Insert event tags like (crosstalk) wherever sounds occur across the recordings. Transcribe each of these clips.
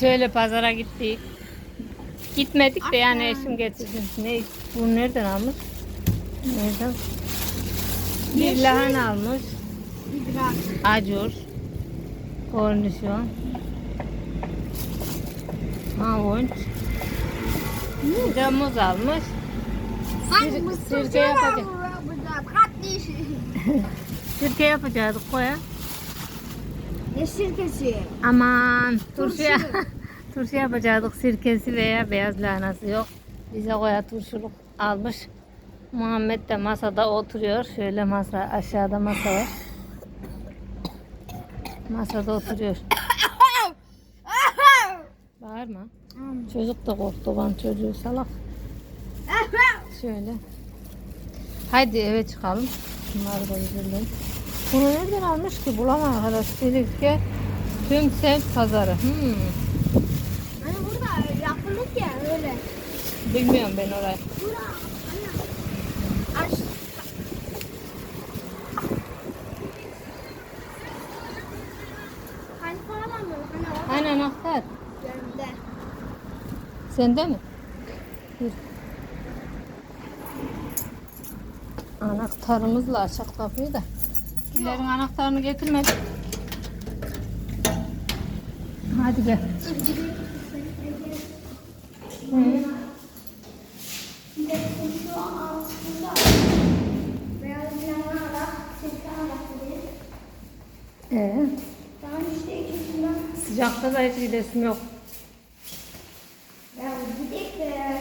Şöyle pazara gittik. Gitmedik de yani eşim getirdi. Ne, bu nereden almış? Nereden? Bir lahana almış. İdrak. Acur. Kornişon. Havuç. Bir de muz almış. Hani Sir- sirke yapacak. Sirke yapacaktık koya. Ne sirkesi? Aman turşuya. Turşu. (laughs) yapacaktık. Sirkesi veya beyaz lahanası yok. Bize koya turşuluk almış. Muhammed de masada oturuyor. Şöyle masa aşağıda masa var. Masada oturuyor. Bağırma. Çocuk da korktu ben çocuğu salak. Şöyle. Haydi eve çıkalım. Bunları da üzüldüm. Bunu nereden almış ki? Bulamam arkadaş. Silifke tüm semt pazarı. Hmm. Hani burada yapılık ya öyle. Bilmiyorum ben orayı. Bura. Ana. Aç. Hani? Hani anahtar. yerinde. Sende mi? Dur. Anahtarımızla açak kapıyı da. İlerin anahtarını getirmedik. Hadi gel. Hı. Ee, sıcakta da hiç gidesim yok. Ya gidip de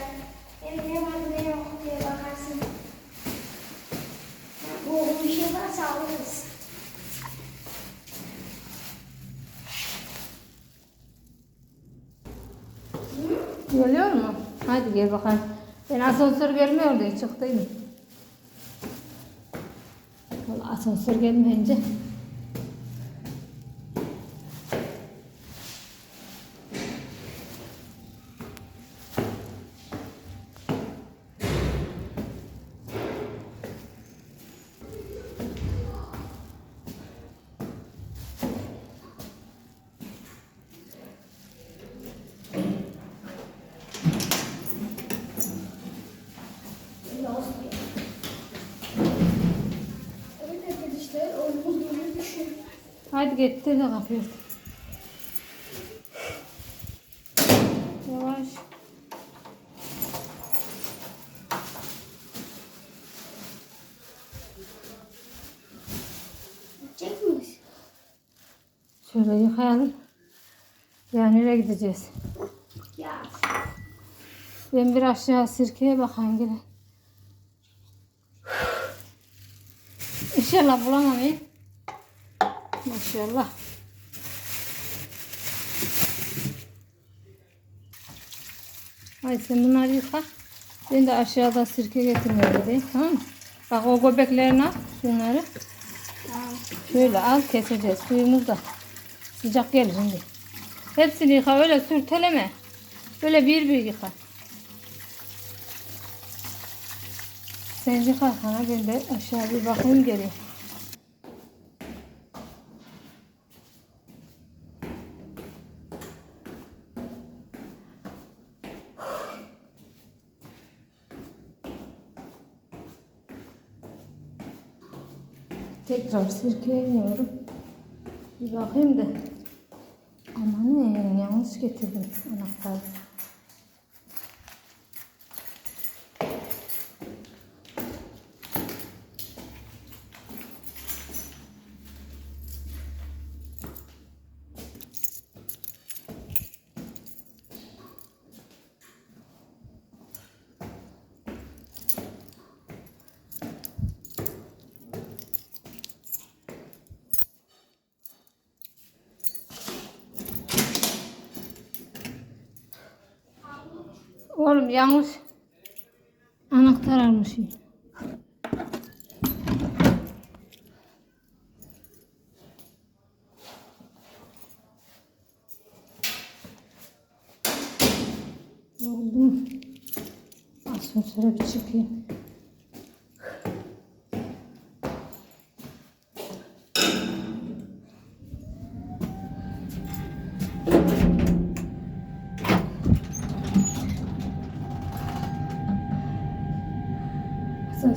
hem ne var ne yok diye bakarsın. Ya, Bu bir şey varsa alırız. Geliyor mu? Hadi gel bakalım. Ben asansör gelmiyor diye çıktıydım. Vallahi asansör gelmeyince. Hadi getir de kapıyı. Yavaş. Çek miyiz? Şöyle yıkayalım. Ya nereye gideceğiz? Ya. Ben bir aşağı sirkeye bakayım gene. İnşallah bulamam iyi. Maşallah. Haydi sen bunları yıka. Ben de aşağıda sirke getirmeye gideyim. Tamam mı? Bak o göbeklerini al. Şunları. Şöyle al keseceğiz. Suyumuz da sıcak gelir şimdi. Hepsini yıka öyle sürteleme. Böyle bir bir yıka. Sen yıka kana ben de aşağı bir bakayım geleyim. Tekrar sirkeye. Bir bakayım da. Aman ne yanlış getirdim anahtarı. Oğlum yanlış anahtar almışım. Yoruldum. Asansöre bir çıkayım.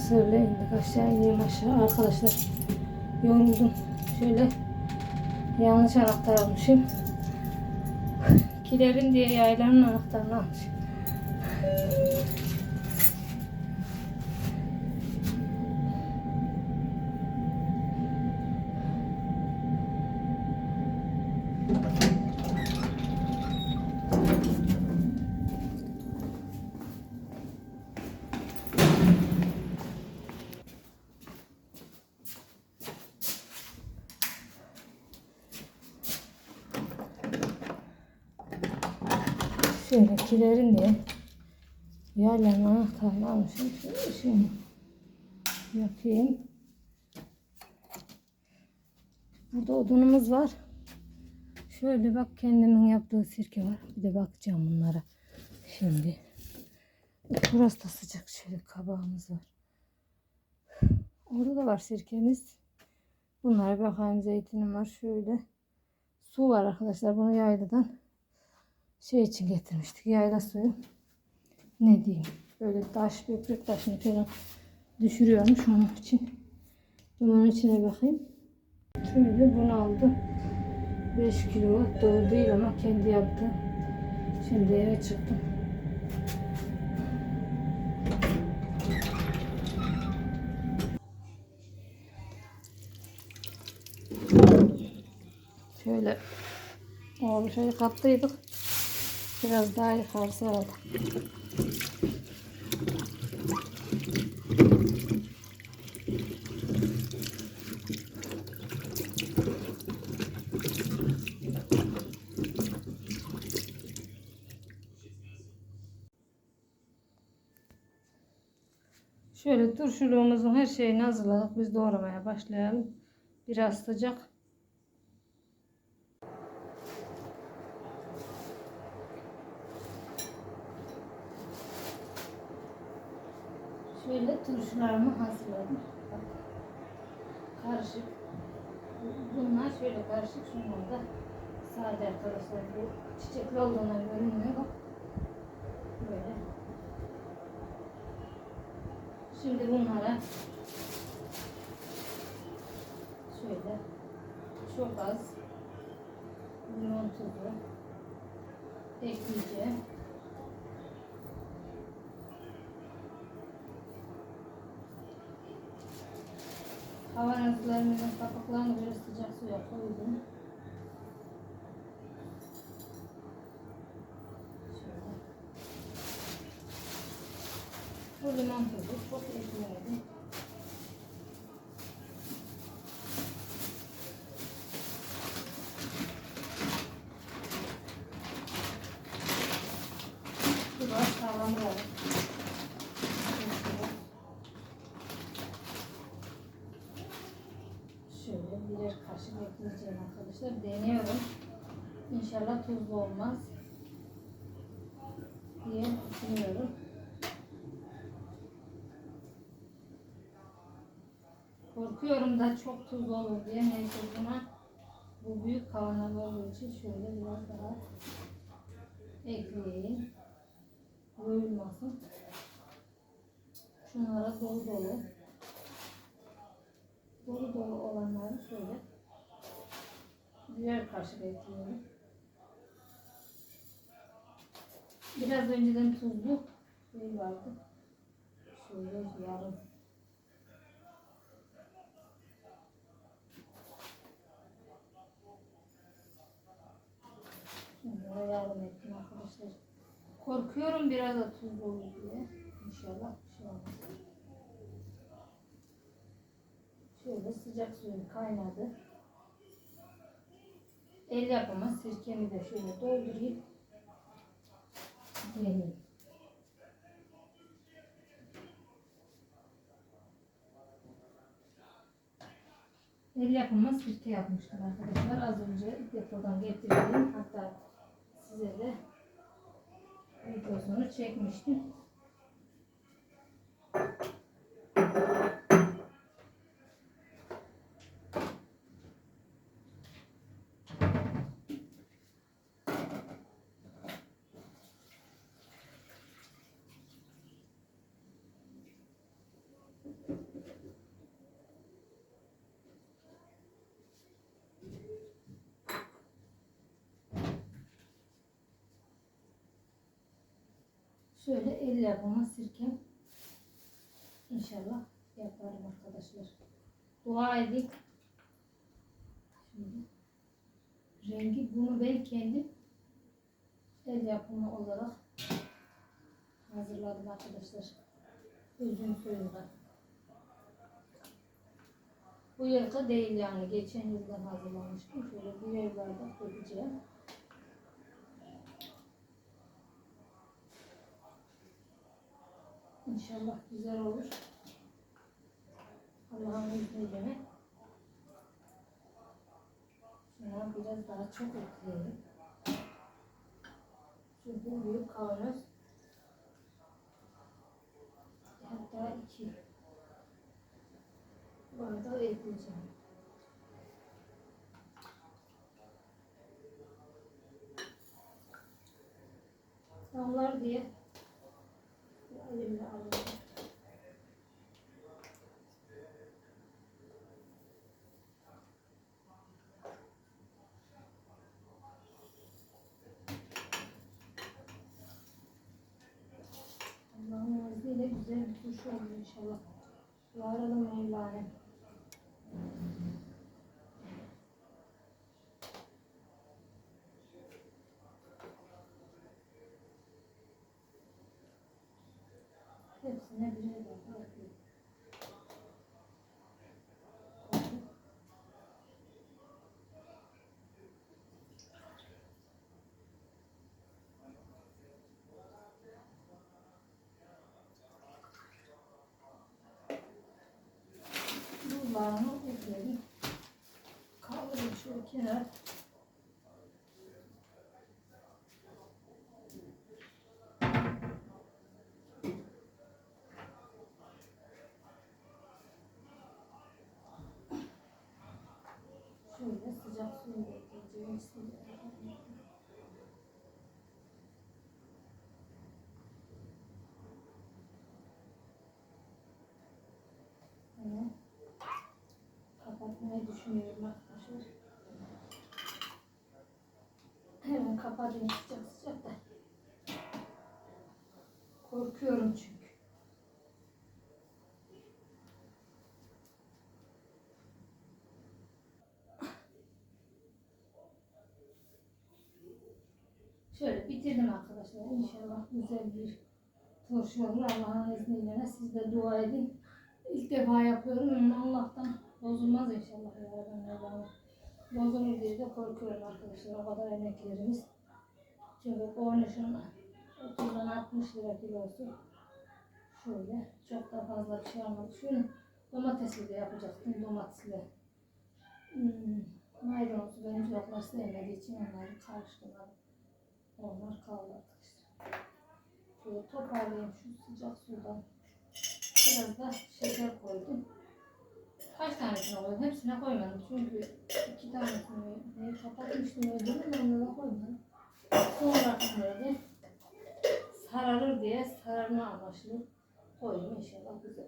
Asansörle indik aşağı ineyim aşağı arkadaşlar. Yoruldum. Şöyle yanlış anahtar almışım. Gidelim diye yaylanın anahtarını almışım. Şöyle kilerin diye yaylanın anahtarını almışım. Şöyle şimdi yapayım. Burada odunumuz var. Şöyle bak kendimin yaptığı sirke var. Bir de bakacağım bunlara. Şimdi. Burası da sıcak. Şöyle kabağımız var. Orada da var sirkemiz. Bunlara bakayım zeytinim var. Şöyle. Su var arkadaşlar. Bunu yayladan şey için getirmiştik. Yayla suyu. Ne diyeyim. Böyle taş, böbrek taşını falan düşürüyormuş onun için. Bunun içine bakayım. Şöyle bunu aldım. 5 kilo doğru değil ama kendi yaptı. Şimdi eve çıktım. Şöyle o şey kattıydık. Biraz daha yukarısı aldı. Şöyle turşuluğumuzun her şeyini hazırladık. Biz doğramaya başlayalım. Biraz sıcak. Turşularımı hazırladım. Bak. Karışık. Bunlar şöyle karışık. Şunlar da sade arkadaşlar. Bu çiçekli olduğuna görünmüyor. Böyle. Şimdi bunlara şöyle çok az limon tuzu ekleyeceğim. Kavanozlarımızın kapaklarını böyle sıcak suya koydum. Şöyle. Bu limon tuzu çok eklemedim. Biraz kavuralım. Şöyle birer kaşık ekleyeceğim arkadaşlar. Deniyorum. İnşallah tuzlu olmaz diye düşünüyorum. Korkuyorum da çok tuzlu olur diye. Neyse buna bu büyük kavanoz olduğu için şöyle biraz daha ekleyeyim. Doyulmasın. Şunlara dolu dolu. Dolu dolu olanları şöyle birer kaşık ekliyorum. Biraz önceden tuzlu şey vardı. Şöyle yarım Bunlara yardım ettim arkadaşlar. Korkuyorum biraz da tuzlu olur diye. İnşallah bir şey olmaz. Şöyle sıcak suyum kaynadı. El yapımı sirkemi de şöyle doldurayım. Deneyim. El yapımı sirke yapmıştım arkadaşlar. Az önce depodan getirdim. Hatta size de videosunu çekmiştim. Şöyle el yapımı sirkem. İnşallah yaparım arkadaşlar. Dua edin. Şimdi rengi bunu ben kendim el yapımı olarak hazırladım arkadaşlar. Üzüm suyundan. Bu yılda değil yani. Geçen yıldan hazırlamıştım. Şöyle birer bardak dökeceğim. İnşallah güzel olur. Allah'ın izniyle. Şuna biraz daha çok ekleyelim. Çünkü büyük kavanoz. Hatta iki bardağı ekleyeceğim. Damlar diye elimle alıyorum. Allah'ın izniyle güzel bir kuş olur inşallah. Yaralım Mevla'nın. Hepsine birer defa atayım. Bunlarını ekledim. Kaldırayım şöyle kenara. Sıcak suyu ekleyeceğim. Bismillahirrahmanirrahim. Evet. Kapatmayı düşünüyorum arkadaşlar. Hemen kapatayım sıcak sıcak da. Korkuyorum çünkü. Bitirdim arkadaşlar. İnşallah güzel bir turşu olur. Allah'ın izniyle siz de dua edin. İlk defa yapıyorum Allah'tan bozulmaz inşallah ya Rabbi Mevlana. Bozulur diye de korkuyorum arkadaşlar. O kadar emeklerimiz. Çünkü kornişin 30'dan 60 lira kilosu. Şöyle çok da fazla bir şey almadık. Şunu domatesli de yapacaktım. Domatesli. Hmm, maydanozu benim çocuklar sevmediği için onları karıştırmadım. Onlar kaldı işte. Şöyle toparlayayım şu sıcak sudan. Biraz da şeker koydum. Kaç tanesini koydum? Hepsine koymadım. Çünkü iki tanesini neyi kapatmıştım ödülüm. Onlara koymadım. Sonra böyle sararır diye sararma amaçlı koydum. İnşallah güzel.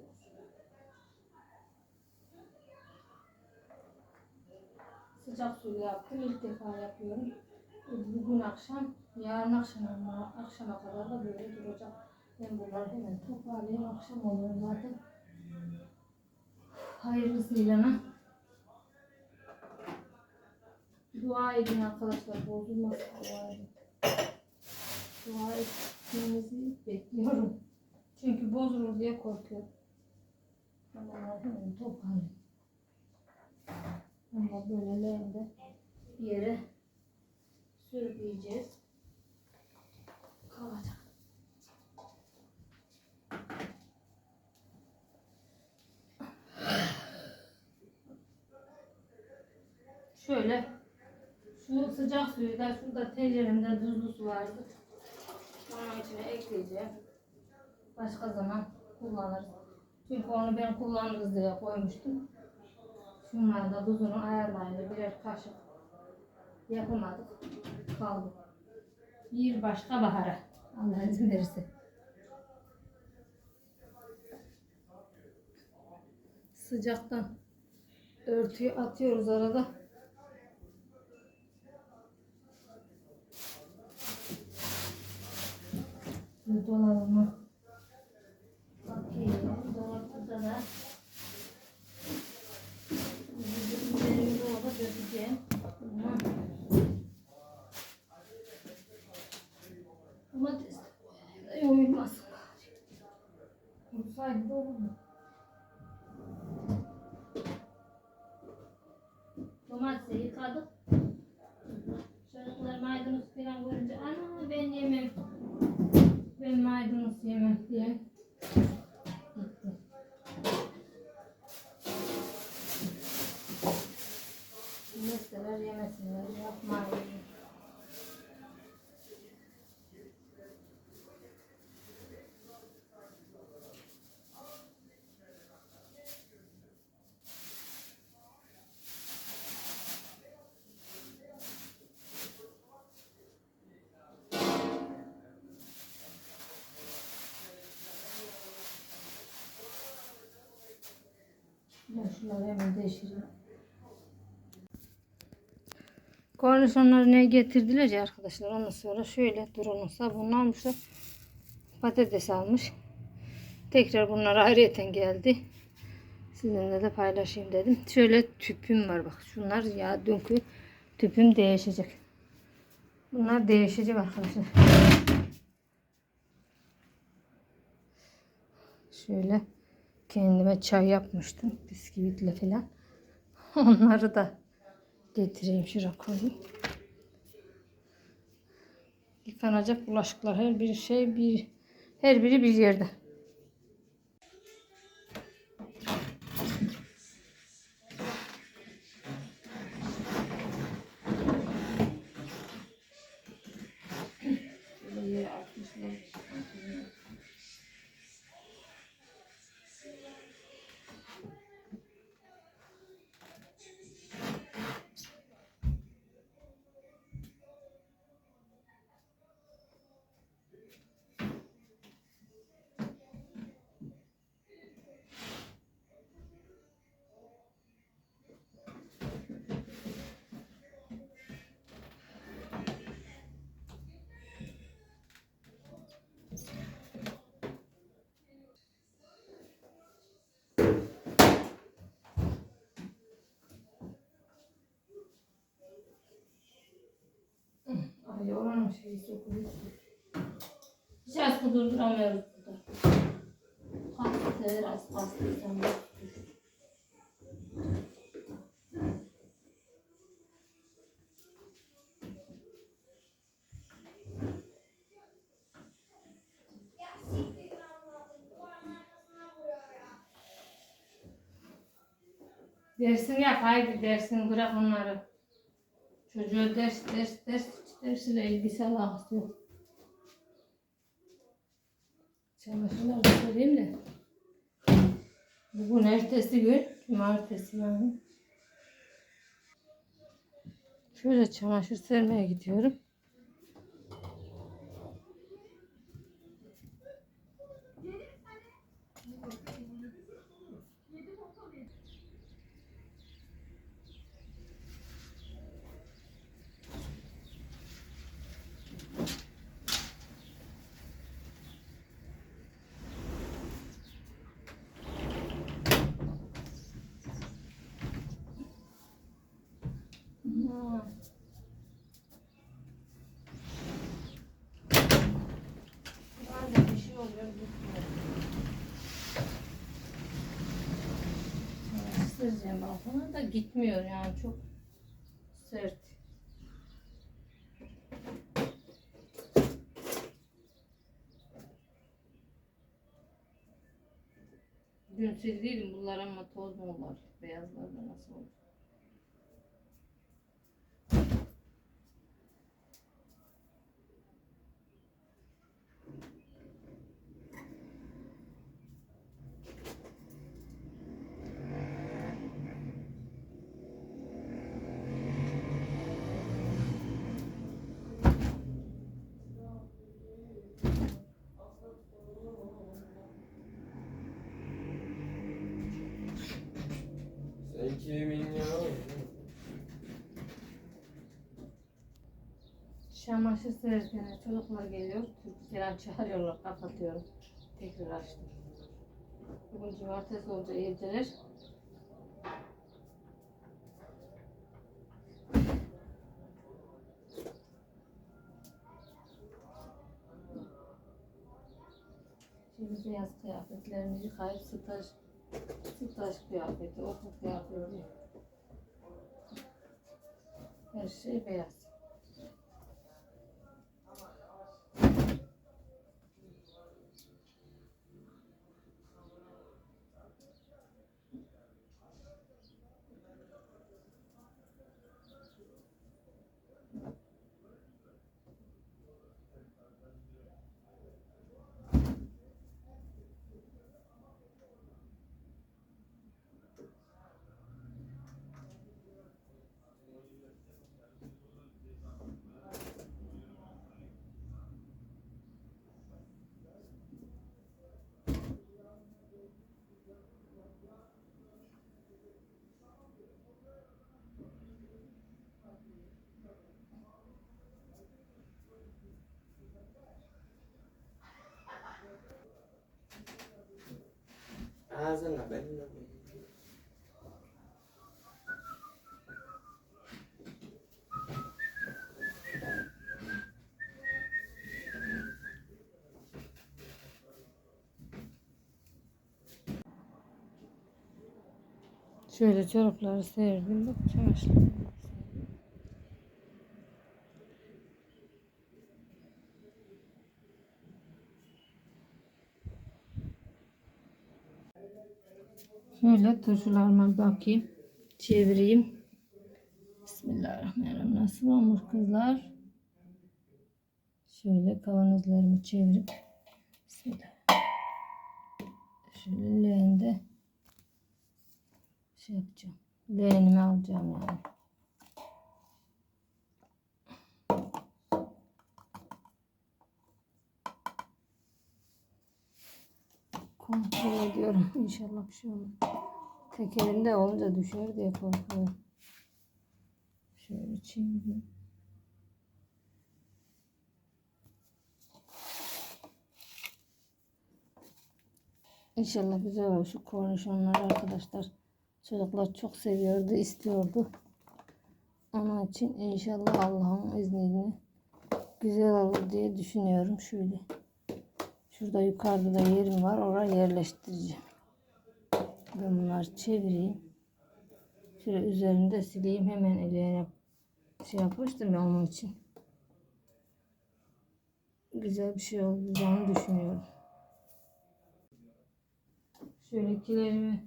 Sıcak suyu yaptım. İlk defa yapıyorum. Bugün akşam, yarın akşama, akşama kadar da böyle duracak. Ben bunları hemen toparlayayım. Akşam oluyor zaten. Hayırlısıyla. Dua edin arkadaşlar. Bozulmaz dua edin. Dua etmenizi bekliyorum. Çünkü bozulur diye korkuyorum. Bunları hemen toparlayayım. Ama böyle leğende bir yere sürükleyeceğiz. Kalacak. Şöyle şu sıcak suyu da şurada tenceremde tuzlu su vardı. Onun içine ekleyeceğim. Başka zaman kullanırız. Çünkü onu ben kullanırız diye koymuştum. Şunları da tuzunu ayarlayınca birer kaşık yapamadık. Kaldı. Bir başka bahara. Allah izin verirse. Sıcaktan örtüyü atıyoruz arada. dolabıma. Bakayım. Dolapta da. Ürünlerimi dolaba dökeceğim. Tamam. Domates de yoyulmasın. Kursaydı da olur mu? Domatesi yıkadık. Ben ne getirdiler ya arkadaşlar. Ondan sonra şöyle duranın sabununu almışlar. Patates almış. Tekrar bunlar ayrıyeten geldi. Sizinle de paylaşayım dedim. Şöyle tüpüm var bak. Şunlar ya dünkü tüpüm değişecek. Bunlar değişecek arkadaşlar. Şöyle kendime çay yapmıştım. Bisküvitle falan. (laughs) Onları da getireyim şuraya koyayım. Yıkanacak bulaşıklar her bir şey bir her biri bir yerde. Ay oranın şeyi sokuyor. Hiç askı durduramıyoruz burada. Kastır, az bak. Dersin yap haydi dersin bırak onları. Çocuğa ders ders ders dersiyle ilgisi alakası yok. Çamaşırlar da söyleyeyim de. Bugün ertesi gün, cumartesi yani. Şöyle çamaşır sermeye gidiyorum. Ha. Bazen bir şey oluyor, gitmiyor. Sıracağım balkona da gitmiyor yani çok sert. Dün sildiydim bunlar ama toz mu var? Beyazlar da nasıl oldu? Sen kimin Çamaşır sererken çocuklar geliyor. Türkü selam çağırıyorlar. Kapatıyorum. Tekrar açtım. Bugün cumartesi olunca evdeler. Şimdi beyaz kıyafetlerini yıkayıp staj, staj kıyafeti, okul kıyafeti. Her şey beyaz. Ağzına benimle? Şöyle çorapları serdim. Çamaşırları. Şöyle bakayım. Çevireyim. Bismillahirrahmanirrahim. Nasıl olmuş kızlar? Şöyle kavanozlarımı çevirip Bismillah. Şöyle leğende şey yapacağım. Leğenimi alacağım yani. Kontrol ediyorum. İnşallah bir şey olmaz. Tek olunca düşer diye korkuyorum. Şöyle çevireyim. İnşallah güzel olur şu kornişonlar arkadaşlar. Çocuklar çok seviyordu, istiyordu. Onun için inşallah Allah'ın izniyle güzel olur diye düşünüyorum. Şöyle. Şurada yukarıda da yerim var. Oraya yerleştireceğim. Ben bunları çevireyim. Şöyle üzerinde sileyim. Hemen ellerine şey yapmıştım ya onun için. Güzel bir şey olacağını düşünüyorum. Şöyle kilerimi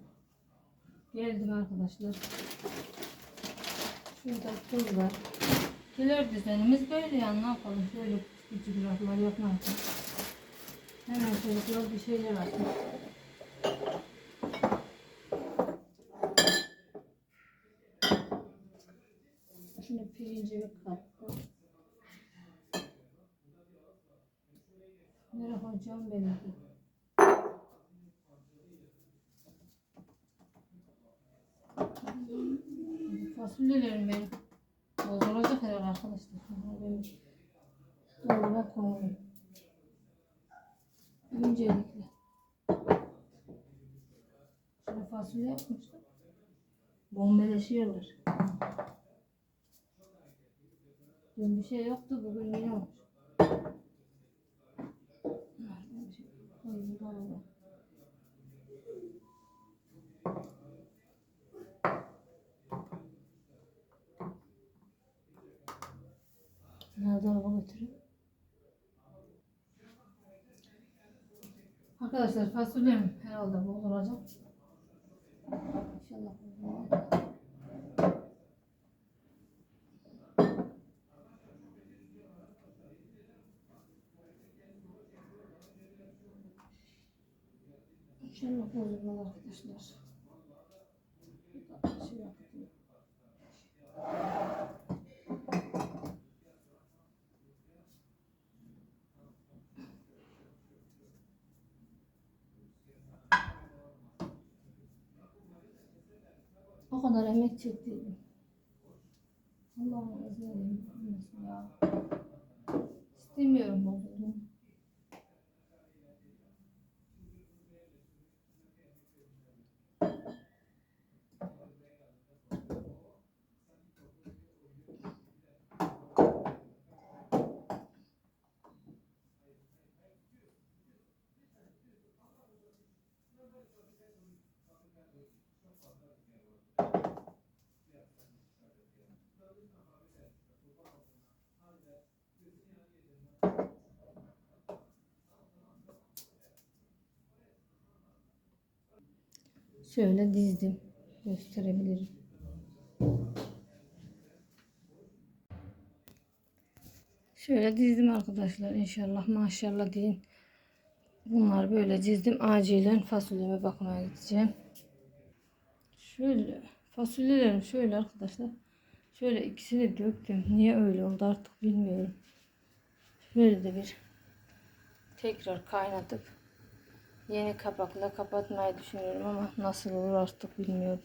geldim arkadaşlar. Şurada tuz var. Kiler düzenimiz böyle yani ne yapalım şöyle küçük raflar yapalım. Hemen çocuklar bir şeyler atmış. Bir kattım. Koyacağım belli değil. Fasulyelerim benim. Bozulacak herhalde arkadaşlar. Bunları Ben dolaba koyayım. Öncelikle. Şöyle fasulye yapmışlar. Bombeleşiyorlar. Dün bir şey yoktu. Bugün yine olmuş. Bunları dolaba götüreyim. Arkadaşlar fasulyem herhalde bol olacak. İnşallah bol olacak. İnşallah bozulmaz arkadaşlar. Şey. O kadar emek çektiydim. Allah'ım izniyle ya. Bilmiyorum bozuldu. Şöyle dizdim. Gösterebilirim. Şöyle dizdim arkadaşlar. İnşallah maşallah deyin. Bunlar böyle dizdim. Acilen fasulyeme bakmaya gideceğim. Şöyle fasulyelerim şöyle arkadaşlar. Şöyle ikisini döktüm. Niye öyle oldu artık bilmiyorum. Şöyle de bir tekrar kaynatıp yeni kapakla kapatmayı düşünüyorum ama nasıl olur artık bilmiyorum.